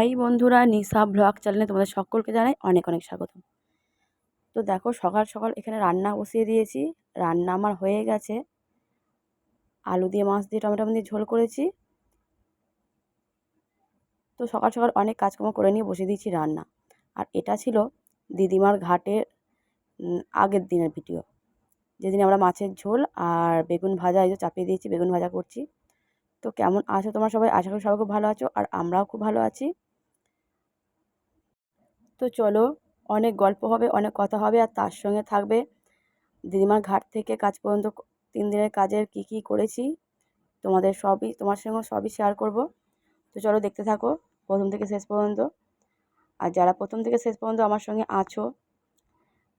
High বন্ধুরা, নিশা blog চ্যানেলে তোমাদের সকলকে জানাই অনেক অনেক স্বাগত। তো দেখো, সকাল সকাল এখানে রান্না বসিয়ে দিয়েছি। রান্না আমার হয়ে গেছে। আলু দিয়ে, মাছ দিয়ে, টমেটো দিয়ে ঝোল করেছি। তো সকাল সকাল অনেক কাজকর্ম করে নিয়ে বসিয়ে দিয়েছি রান্না। আর এটা ছিল দিদিমার ঘাটের আগের দিনের ভিডিও। যেদিন আমরা মাছের ঝোল আর বেগুন ভাজা এই চাপিয়ে দিয়েছি, বেগুন ভাজা করছি। তো কেমন আছো তোমরা সবাই? আশা করি সবাই খুব ভালো আছো। আর আমরাও খুব ভালো আছি। তো চলো, অনেক গল্প হবে, অনেক কথা হবে আর তার সঙ্গে থাকবে। দিদিমার ঘাট থেকে কাজ পর্যন্ত তিন দিনের কাজের কি কি করেছি, তোমাদের সবই, তোমার সঙ্গে সবই শেয়ার করব। তো চলো দেখতে থাকো প্রথম থেকে শেষ পর্যন্ত। আর যারা প্রথম থেকে শেষ পর্যন্ত আমার সঙ্গে আছো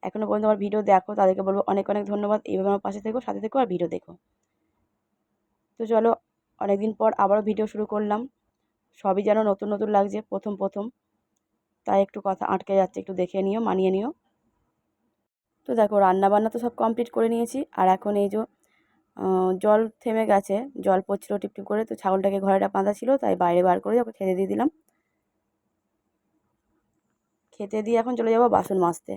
এখনও পর্যন্ত আমার ভিডিও দেখো, তাদেরকে বলব অনেক অনেক ধন্যবাদ। এইভাবে আমার পাশে থেকো, সাথে থেকো আর ভিডিও দেখো। তো চলো অনেক দিন পর আবারও ভিডিও শুরু করলাম। সবই যেন নতুন নতুন লাগছে, প্রথম প্রথম। তাই একটু কথা আটকে যাচ্ছে, একটু দেখে নিও, মানিয়ে নিও। তো দেখো রান্না বান্না তো সব কমপ্লিট করে নিয়েছি। আর এখন এই যে জল থেমে গেছে, জল পড়ছিল টিপটিপ করে, তো ছাগলটাকে ঘরেটা বাঁধা ছিল, তাই বাইরে বার করে ওকে খেতে দিয়ে দিলাম। খেতে দিয়ে এখন চলে যাব বাসন মাজতে।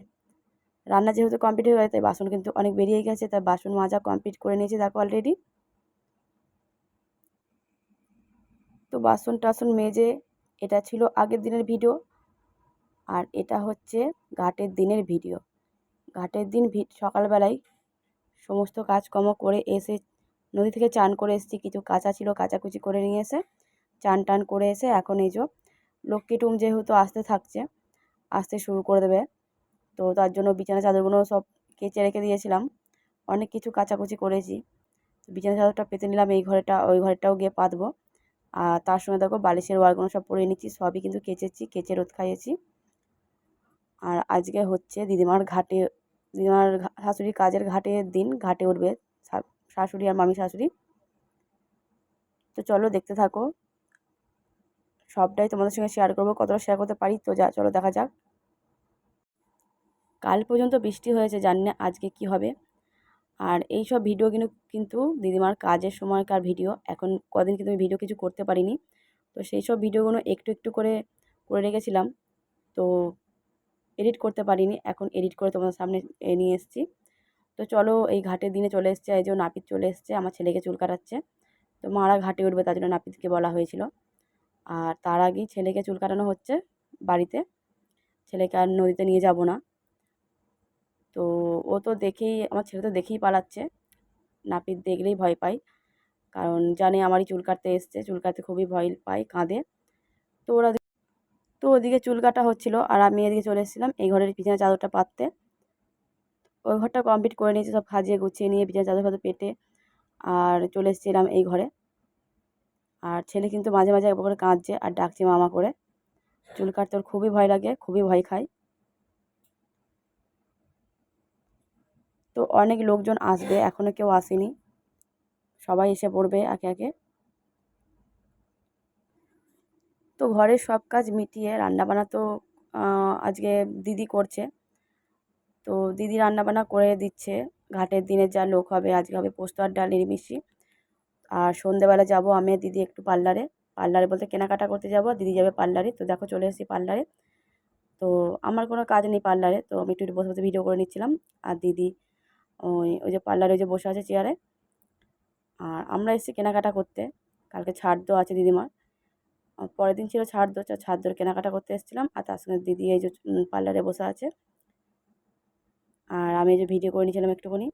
রান্না যেহেতু কমপ্লিট হয়ে গেছে, তাই বাসন কিন্তু অনেক বেরিয়ে গেছে, তাই বাসন মাজা কমপ্লিট করে নিয়েছি দেখো অলরেডি তো বাসন টাসন মেজে, এটা ছিল আগের দিনের ভিডিও আর এটা হচ্ছে ঘাটের দিনের ভিডিও। ঘাটের দিন সকালবেলায় সমস্ত কাজকর্ম করে এসে নদী থেকে চান করে এসেছি, কিছু কাঁচা ছিল কাচাকুচি করে নিয়ে এসে চান টান করে এসে এখন এই যে লক্ষ্মী টুম যেহেতু আসতে থাকছে, আসতে শুরু করে দেবে। তো তার জন্য বিছানা চাদরগুলো সব কেচে রেখে দিয়েছিলাম। অনেক কিছু কাচাকুচি করেছি। বিছানা চাদরটা পেতে নিলাম, এই ঘরেটা, ওই ঘরটাও গিয়ে পাতবো। আর তার সঙ্গে দেখো বালিশের ওয়ারগুলো সব পরে নিচ্ছি, সবই কিন্তু কেচেছি, কেচে রোদ খাইয়েছি। আর আজকে হচ্ছে দিদিমার ঘাটে, দিদিমার শাশুড়ি কাজের ঘাটের দিন ঘাটে উঠবে শাশুড়ি আর মামি শাশুড়ি। তো চলো দেখতে থাকো। সবটাই তোমাদের সঙ্গে শেয়ার করব, কতটা শেয়ার করতে পারি তো যা, চলো দেখা যাক। কাল পর্যন্ত বৃষ্টি হয়েছে, জানি না আজকে কি হবে। আর এই সব ভিডিও কিন্তু কিন্তু দিদিমার কাজের সময়কার ভিডিও এখন কদিন কিন্তু আমি ভিডিও কিছু করতে পারিনি। তো সেই সব ভিডিওগুলো একটু একটু করে করে রেখেছিলাম। তো এডিট করতে পারিনি, এখন এডিট করে তোমাদের সামনে নিয়ে এসেছি। তো চলো এই ঘাটের দিনে চলে এসছে, এই যে নাপিত চলে এসছে, আমার ছেলেকে চুল কাটাচ্ছে। তো মারা ঘাটে উঠবে, তার জন্য নাপিতকে বলা হয়েছিল। আর তার আগেই ছেলেকে চুল কাটানো হচ্ছে বাড়িতে। ছেলেকে আর নদীতে নিয়ে যাব না। তো ও তো দেখেই, আমার ছেলে তো দেখেই পালাচ্ছে। নাপিত দেখলেই ভয় পায়। কারণ জানে আমারই চুল কাটতে এসছে, চুল কাটতে খুবই ভয় পায়, কাঁদে। তো ওরা তো ওদিকে চুল কাটা হচ্ছিল আর আমি এদিকে চলে এসেছিলাম, এই ঘরের পিছনে চাদরটা পাততে। ওই ঘরটা কমপ্লিট করে নিয়েছি, সব সাজিয়ে গুছিয়ে নিয়ে পিছনে চাদর ফাদর পেটে আর চলে এসেছিলাম এই ঘরে। আর ছেলে কিন্তু মাঝে মাঝে একবার করে কাঁদছে আর ডাকছে মামা করে। চুল কাটতে ওর খুবই ভয় লাগে, খুবই ভয় খায়। তো অনেক লোকজন আসবে এখনও কেউ আসেনি। সবাই এসে পড়বে একে একে। তো ঘরের সব কাজ মিটিয়ে রান্নাবান্না তো আজকে দিদি করছে। তো দিদি রান্নাবান্না করে দিচ্ছে। ঘাটের দিনে যা লোক হবে, আজকে হবে পোস্ত আর ডাল, নিরিমিষি। আর সন্ধেবেলা যাব আমি দিদি একটু পার্লারে। পার্লারে বলতে কেনাকাটা করতে যাব, দিদি যাবে পার্লারে। তো দেখো চলে এসেছি পার্লারে। তো আমার কোনো কাজ নেই পার্লারে, তো আমি একটু বসে বসে ভিডিও করে নিচ্ছিলাম। আর দিদি ওই ওই যে পার্লারে ওই যে বসে আছে চেয়ারে আর আমরা এসেছি কেনাকাটা করতে। কালকে ছাড় দেওয়া আছে দিদিমার। পরের দিন ছিল ছাড় দো ছাড় দোর কেনাকাটা করতে এসেছিলাম আর তার সঙ্গে দিদি এই যে পার্লারে বসে আছে। আর আমি এই যে ভিডিও করে নিয়েছিলাম একটুখানি।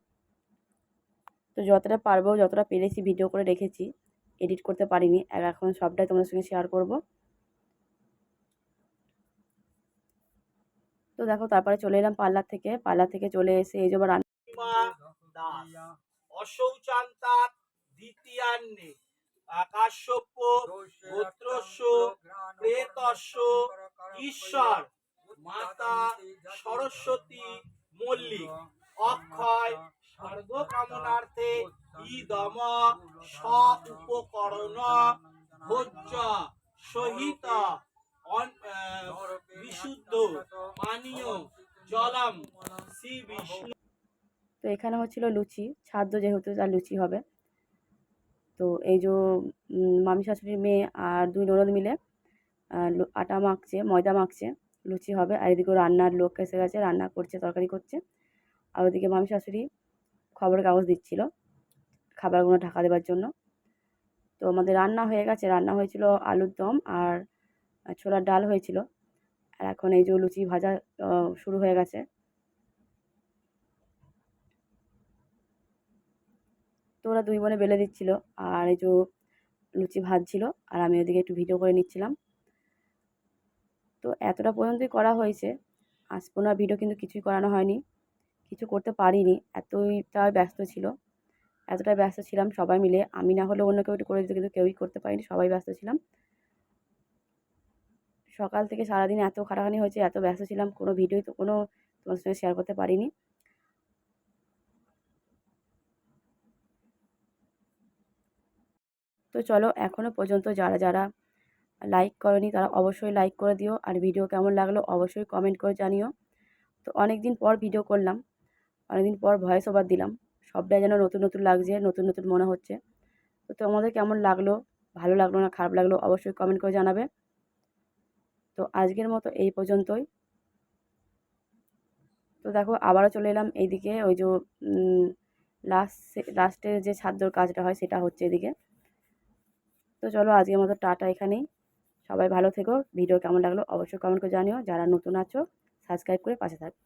তো যতটা পারব, যতটা পেরেছি ভিডিও করে রেখেছি, এডিট করতে পারিনি, আর এখন সবটাই তোমাদের সঙ্গে শেয়ার করব। তো দেখো, তারপরে চলে এলাম পার্লার থেকে। পার্লার থেকে চলে এসে এই যে রান্না দ্বিতীয়ান্নে। আকাশ্যপ্য গোত্রস্য প্রেতস্য ঈশ্বর মাতা সরস্বতী মল্লিক অক্ষয় স্বর্গ কামনার্থে ইদম স উপকরণ ভোজ্য সহিত বিশুদ্ধ পানীয় জলম শ্রী বিষ্ণু। তো এখানে হচ্ছিল লুচি ছাদ্য যেহেতু তার লুচি হবে তো এই যে মামি শাশুড়ির মেয়ে আর দুই ননদ মিলে আটা মাখছে, ময়দা মাখছে, লুচি হবে, আর এদিকে রান্নার লোক এসে গেছে, রান্না করছে, তরকারি করছে, আর ওদিকে মামি শাশুড়ি খবরের কাগজ দিচ্ছিল, খাবারগুলো ঢাকা দেওয়ার জন্য। তো আমাদের রান্না হয়ে গেছে, রান্না হয়েছিল আলুর দম আর ছোলার ডাল হয়েছিল, আর এখন এই যে লুচি ভাজা শুরু হয়ে গেছে। তো ওরা দুই বোনে বেলে দিচ্ছিল। আর এই যে লুচি ভাজছিল আর আমি ওদিকে একটু ভিডিও করে নিচ্ছিলাম। তো এতটা পর্যন্তই করা হয়েছে। আজ পনেরো ভিডিও কিন্তু কিছুই করানো হয়নি। কিছু করতে পারিনি। এতটা ব্যস্ত ছিল। এতটাই ব্যস্ত ছিলাম সবাই মিলে। আমি না হলেও অন্য কেউ একটু করে দিত, কিন্তু কেউই করতে পারিনি। সবাই ব্যস্ত ছিলাম। সকাল থেকে সারাদিন এত খাটাখানি হয়েছে, এত ব্যস্ত ছিলাম। কোনো ভিডিওই তো, কোনো তোমার সঙ্গে শেয়ার করতে পারিনি। তো চলো এখনও পর্যন্ত যারা যারা লাইক করনি তারা অবশ্যই লাইক করে দিও। আর ভিডিও কেমন লাগল অবশ্যই কমেন্ট করে জানিও। তো অনেক দিন পর ভিডিও করলাম অনেক দিন পর ভয়েস ওভার দিলাম। সবটাই যেন নতুন নতুন লাগছে, নতুন নতুন মনে হচ্ছে। তো তোমাদের কেমন লাগল? ভালো লাগল না খারাপ লাগল অবশ্যই কমেন্ট করে জানাবে। তো আজকের মতো এই পর্যন্তই। তো দেখো আবারও চলে এলাম এইদিকে, ওই যে লাস্ট লাস্টের যে ছাদ্যর কাজটা হয় সেটা হচ্ছে এদিকে। তো চলো আজকের মতো টাটা এখানেই। সবাই ভালো থেকো। ভিডিও কেমন লাগল অবশ্যই কমেন্ট করে জানিও। যারা নতুন আছো সাবস্ক্রাইব করে পাশে থাকবে